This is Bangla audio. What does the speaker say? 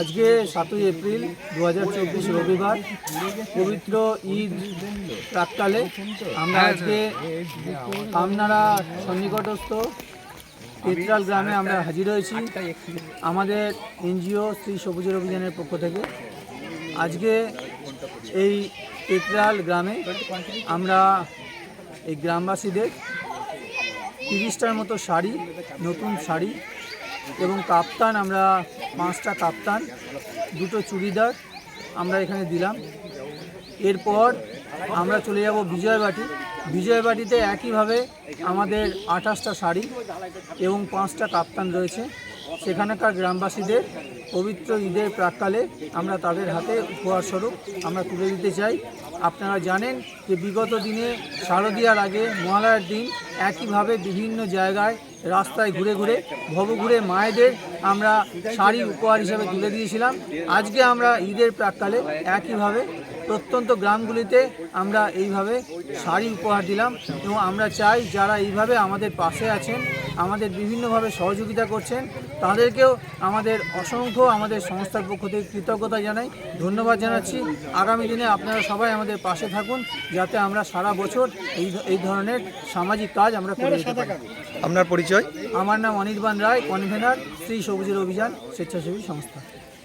আজকে সাতই এপ্রিল দু হাজার চব্বিশ রবিবার, পবিত্র ঈদ প্রাককালে আমরা আজকে আমনারা সন্নিকটস্থ পেট্রাল গ্রামে আমরা হাজির হয়েছি আমাদের এনজিও শ্রী সবুজের অভিযানের পক্ষ থেকে। আজকে এই পেট্রাল গ্রামে আমরা এই গ্রামবাসীদের তিরিশটার মতো শাড়ি, নতুন শাড়ি এবং কাপ্তান, আমরা পাঁচটা কাপ্তান, দুটো চুড়িদার আমরা এখানে দিলাম। এরপর আমরা চলে যাব বিজয়বাটি। বিজয়বাটিতে একইভাবে আমাদের আঠাশটা শাড়ি এবং পাঁচটা কাপ্তান রয়েছে। সেখানকার গ্রামবাসীদের পবিত্র ঈদের প্রাককালে আমরা তাদের হাতে উপহার স্বরূপ আমরা তুলে দিতে চাই। আপনারা জানেন যে বিগত দিনে শারদীয়ার আগে মহালয়ার দিন একইভাবে বিভিন্ন জায়গায় রাস্তায় ঘুরে ঘুরে, ভব ঘুরে মায়েদের আমরা শাড়ি উপহার হিসেবে তুলে দিয়েছিলাম। আজকে আমরা ঈদের প্রাককালে একইভাবে প্রত্যন্ত গ্রামগুলিতে আমরা এইভাবে শাড়ি উপহার দিলাম এবং আমরা চাই যারা এইভাবে আমাদের পাশে আছেন আমাদের বিভিন্নভাবে সহযোগিতা করছেন তাদেরকেও আমাদের অসংখ্য আমাদের সংস্থার পক্ষ থেকে কৃতজ্ঞতা জানাই ধন্যবাদ জানাচ্ছি। আগামী দিনে আপনারা সবাই আমাদের পাশে থাকুন যাতে আমরা সারা বছর এই এই ধরনের সামাজিক কাজ আমরা করে যেতে পারি। আপনার পরিচয়? আমার নাম অনির্বাণ রায় কনভেনার শ্রী সবুজের অভিযান স্বেচ্ছাসেবী সংস্থা।